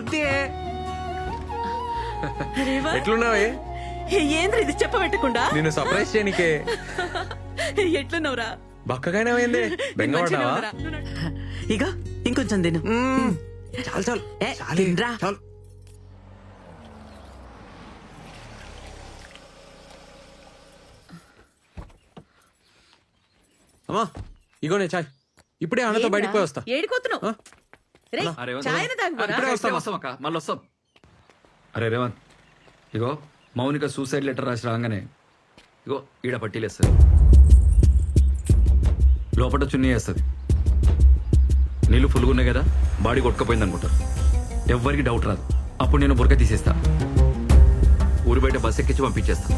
అంతే ఎట్లున్నావే? ఏంద్ర ఇది? చెప్పబెట్టకుండా? నిన్ను సర్ప్రైజ్ చేయనికే. ఎట్లున్నావురా? బక్కగానేమైంది? బెంగపడ్డావా ఇగో ఇంకొంచెం తిను. చాలు చాలు. ఏ, చాలే. చాలు. అమ్మా ఇగోనే చాయ్. ఇప్పుడే అన్నతో బయటికి పోయి వస్తా. ఏడిపోతున్నావు? రే. అరే చాయ్ తాగురా ఇప్పుడే వస్తాం. వస్తాం అక్క? మళ్ళీ వస్తాం. అరే రేవంత్ ఇగో మౌనిక సూసైడ్ లెటర్ రాసి రాగానే ఇగో ఈడ పట్టీలేస్తుంది లోపల చున్నీ వేస్తుంది. నీళ్ళు ఫుల్గా ఉన్నాయి కదా బాడీ కొట్టుకపోయింది అనుకుంటారు. ఎవ్వరికి డౌట్ రాదు. అప్పుడు నేను బురక తీసేస్తా. ఊరి బయట బస్ ఎక్కించి పంపించేస్తా.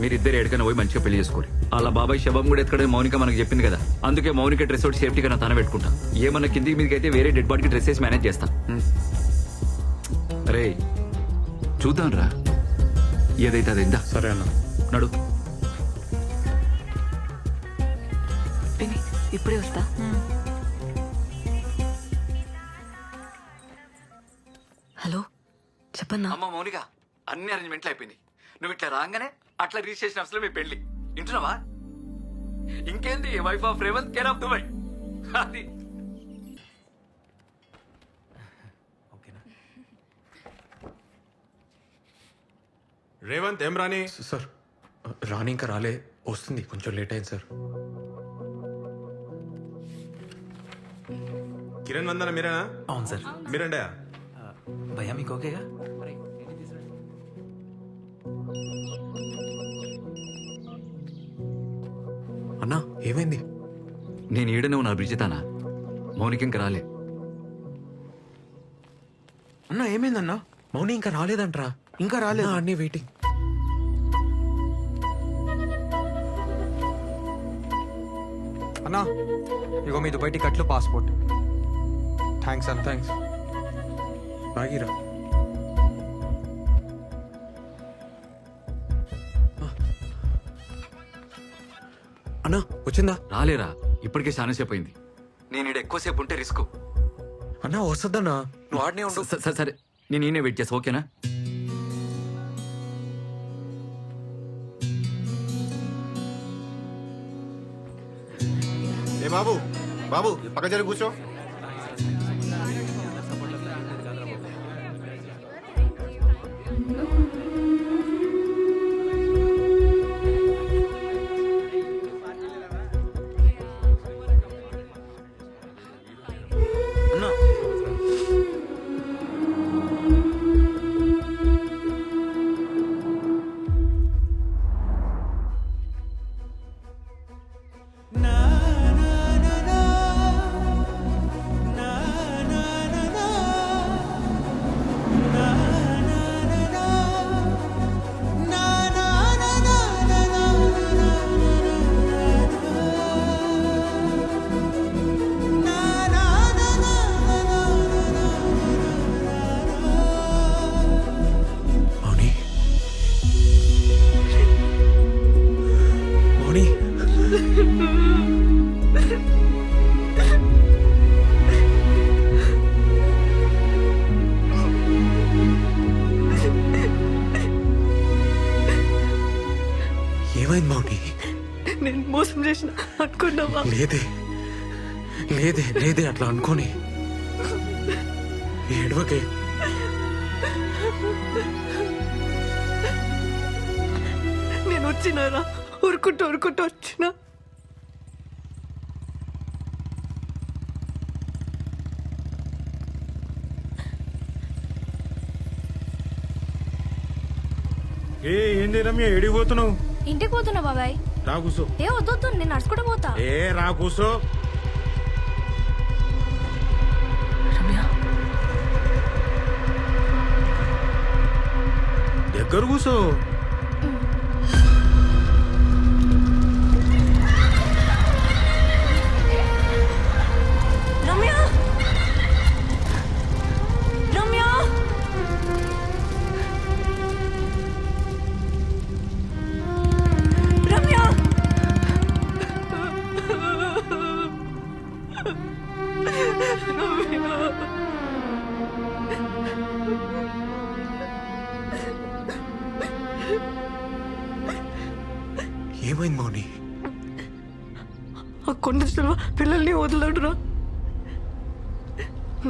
మీరిద్దరు ఎక్కడికైనా పోయి మంచిగా పెళ్ళి చేసుకోరు. అలా బాబాయ్ శవం కూడా ఎక్కడ మౌనిక మనకు చెప్పింది కదా. అందుకే మౌనిక డ్రెస్ ఒకటి సేఫ్టీగా నా తన పెట్టుకుంటా. ఏమన్నా కిందికి మీదకి అయితే వేరే డెడ్ బాడీకి డ్రెస్ వేసి మేనేజ్ చేస్తా. అరే చూద్దాం రా. ఏదైతే అది ఇందా సరే అన్న. నడు. ఇప్పుడే వస్తా. హలో చెప్పన్నా? అమ్మ మౌనిక అన్ని అరేంజ్మెంట్లు అయిపోయింది నువ్వు ఇట్లా రాగానే అట్లా రిజిస్ట్రేషన్ అసలు మీ పెళ్ళి వింటున్నావా? ఇంకేంది wife of Revanth care of Dubai అది. రేవంత్ ఏం రాని సార్ రాని ఇంకా రాలే. వస్తుంది కొంచెం లేట్ అయింది సార్. కిరణ్ వందన మీరేనా? అవును సార్. మీరండే భయ్యా మీకు ఓకేగా? అన్నా ఏమైంది? నేను ఈడ నువ్వు నా బ్రిజితానా? మౌనిక ఇంకా రాలే. అన్నా ఏమైందన్నా? మౌని ఇంకా రాలేదంట్రా. ఇంకా రాలేదు. అన్నీ వెయిటింగ్. అన్నా ఇగో మీ దుబాయ్ టికెట్లు పాస్పోర్ట్. థ్యాంక్స్ అన్న. థ్యాంక్స్. బాగిరా అన్నా వచ్చిందా? రాలేరా ఇప్పటికే చాలా సేపు అయింది నేను ఈడ ఎక్కువసేపు ఉంటే రిస్క్. అన్నా వస్తుందన్నా. నువ్వు ఆడనే ఉండు. సరే సరే నేను ఈయనే వెయిట్ చేస్తా ఓకేనా? ఏ బాబు బాబు పక్క జరి కూర్చో. లేదే. లేదే లేదే అట్లా అనుకోని. ఏడవకే. నేను వచ్చినారా ఉరుకుంటూ ఉరుకుంటూ వచ్చిన. ఏ ఏంది రమ్య ఎడిగిపోతున్నావు ఇంటికి పోతున్నా బాబాయ్. రా కూసో ఏ వద్దొద్దు నేను నడుచుకుంటూ పోతా. ఏ రా కూసో రమ్య. దగ్గర కూసో ఏమైంది మౌని? ఆ కొండ చెల్వ పిల్లల్ని వదలడురా.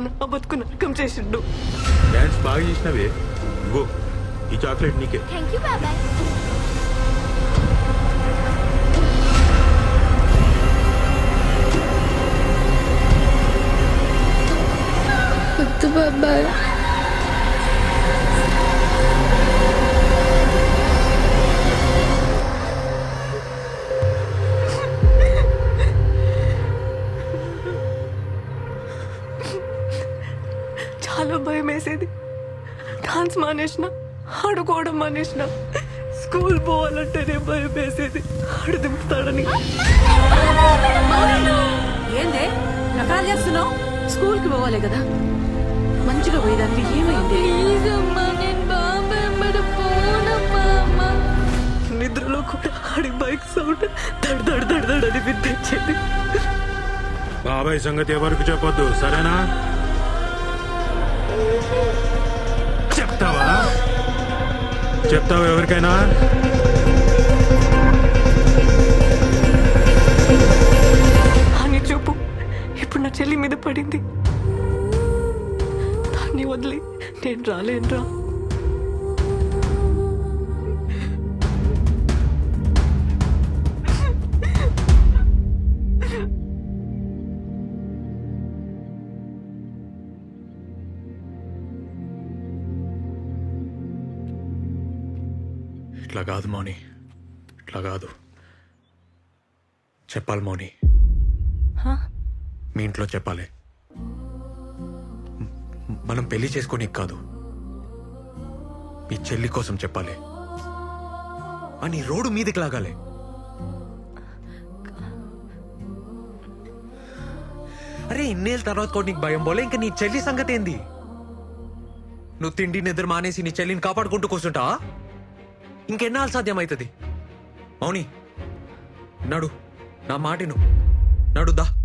నా బతుకు నరకం చేసిండు. డాన్స్ బాగా చేసినవే. ఇగో ఈ చాక్లెట్ నీకే. థ్యాంక్ యూ బాబాయ్. బాబాయ్. మానేసిన ఆడుకోవడం మానేసిన. స్కూల్ పోవాలంటేనే భయం వేసేది. ఆడు దింపుతాడని. ఏందే? రకాలు చేస్తున్నావు? స్కూల్కి పోవాలి కదా. మంచిగా పోయేదానికి ఏమైంది? నిద్రలో కూడా ఆడి బైక్ సౌండ్ దడ్ దడ్ దడ్ దడ్ అని వినిపించేది. బాబాయ్ సంగతి ఎవరికి చెప్పొద్దు సరేనా? చెప్తావా? చెప్తావా ఎవరికైనా? అని చూపు ఇప్పుడు నా చెల్లి మీద పడింది. దాన్ని వదిలి నేను రాలేనురా. ఇట్లా కాదు మౌని. ఇట్లా కాదు. చెప్పాలి మౌని. మీ ఇంట్లో చెప్పాలి. మనం పెళ్ళి చేసుకోనికి కాదు. మీ చెల్లి కోసం చెప్పాలి. అని రోడ్డు మీదకి లాగాలి. అరే ఇన్నేళ్ళ తర్వాత కూడా నీకు భయం పోలే? ఇంకా నీ చెల్లి సంగతి ఏంది? నువ్వు తిండి నిద్ర మానేసి నీ చెల్లిని కాపాడుకుంటూ కూర్చుంటావా? ఇంకెన్నాళ్ళు సాధ్యమవుతుంది? మౌని నడు నా మాటిను నడుదా?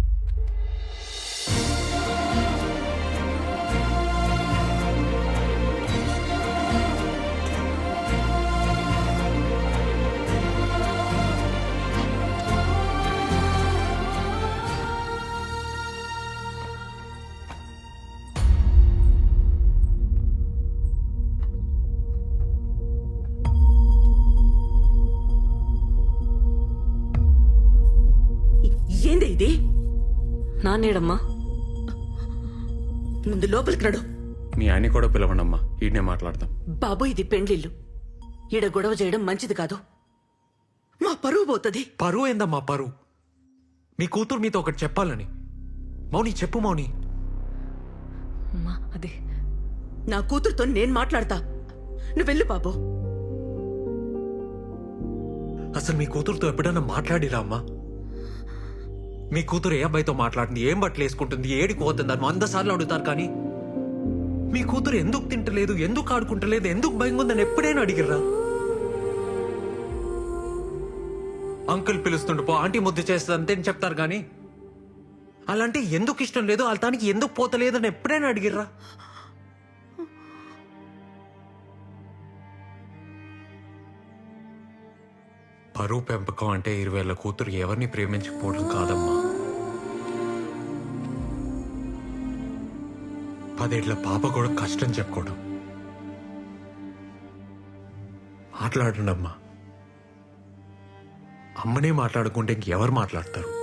నాన్నేడమ్మా? ముందు లోపలికి నడు. మీ ఆయన కూడా పిలవండమ్మా. ఈడనే మాట్లాడదాం. బాబు ఇది పెండ్లిల్లు. ఈడ గొడవ చేయడం మంచిది కాదు. మా పరువు పోతుంది. పరువు ఏందమ్మా పరువు? మీ కూతురు మీతో ఒకటి చెప్పాలని. మౌని చెప్పు మౌని. అమ్మా అదే నా కూతురుతో నేను మాట్లాడతా. నువ్వు వెళ్ళు బాబు. అసలు మీ కూతురుతో ఎప్పుడైనా మాట్లాడిరా అమ్మా? మీ కూతురు ఏ అబ్బాయితో మాట్లాడింది ఏం బట్టలు వేసుకుంటుంది ఏడికి పోతుంది అని వంద సార్లు అడుగుతారు కానీ మీ కూతురు ఎందుకు తింటలేదు ఎందుకు ఆడుకుంటలేదు ఎందుకు భయంగా ఉందని ఎప్పుడైనా అడిగిర్రా? అంకుల్ పిలుస్తుండు పో ఆంటీ ముద్దు చేస్తుంది అంతే అని చెప్తారు కానీ అలాంటి ఎందుకు ఇష్టం లేదు వాళ్ళ తానికి ఎందుకు పోతలేదు అని ఎప్పుడైనా అడిగిర్రా? పరువు పెంపకం అంటే ఇరవై కూతురు ఎవరిని ప్రేమించకపోవడం కాదమ్మా. పదేళ్ళ పాప కూడా కష్టం చెప్పుకోవడం. మాట్లాడండి అమ్మా అమ్మనే మాట్లాడుకుంటే ఇంకెవరు మాట్లాడతారు?